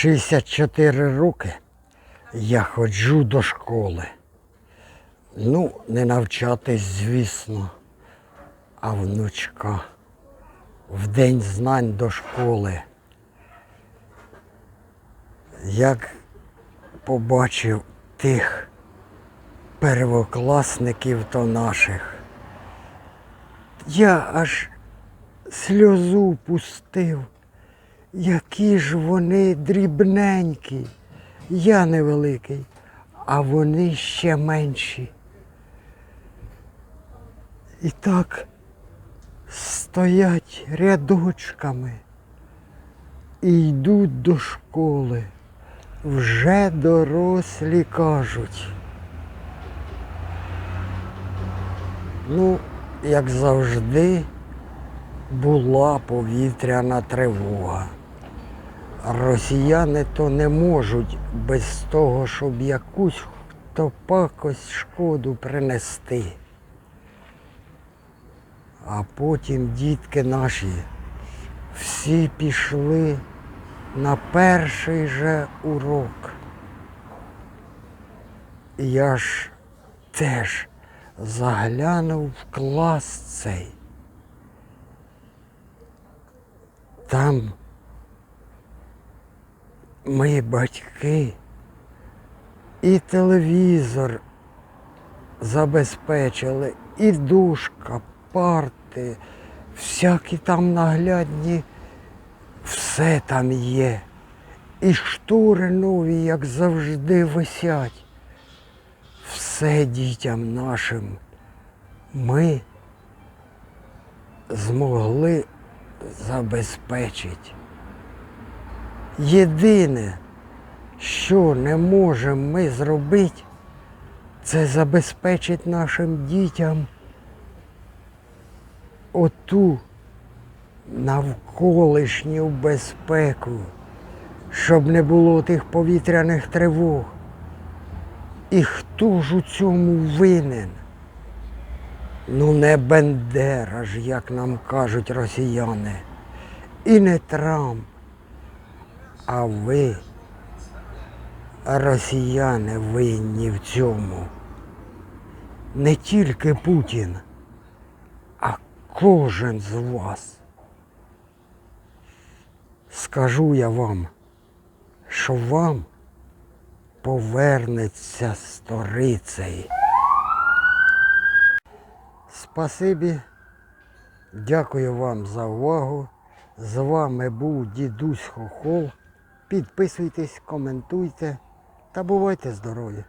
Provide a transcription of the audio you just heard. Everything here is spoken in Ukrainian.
64 роки я ходжу до школи. Ну, не навчатись, звісно, а внучка в день знань до школи. Як побачив тих первокласників то наших, я аж сльозу пустив. Які ж вони дрібненькі, я невеликий, а вони ще менші. І так стоять рядочками і йдуть до школи. Вже дорослі кажуть. Ну, як завжди, була повітряна тривога. Росіяни то не можуть без того, щоб якусь то пакость шкоду принести. А потім дітки наші всі пішли на перший же урок. Я ж теж заглянув в клас цей. Там ми батьки і телевізор забезпечили, і душка, парти, всякі там наглядні, все там є. І штури нові, як завжди, висять. Все дітям нашим ми змогли забезпечити. Єдине, що не можемо ми зробити, це забезпечити нашим дітям оту навколишню безпеку, щоб не було тих повітряних тривог. І хто ж у цьому винен? Ну, не Бендера ж, як нам кажуть росіяни, і не Трамп. А ви, росіяни, винні в цьому. Не тільки Путін, а кожен з вас. Скажу я вам, що вам повернеться сторицей. Спасибі, дякую вам за увагу. З вами був дідусь Хохол. Підписуйтесь, коментуйте та бувайте здорові!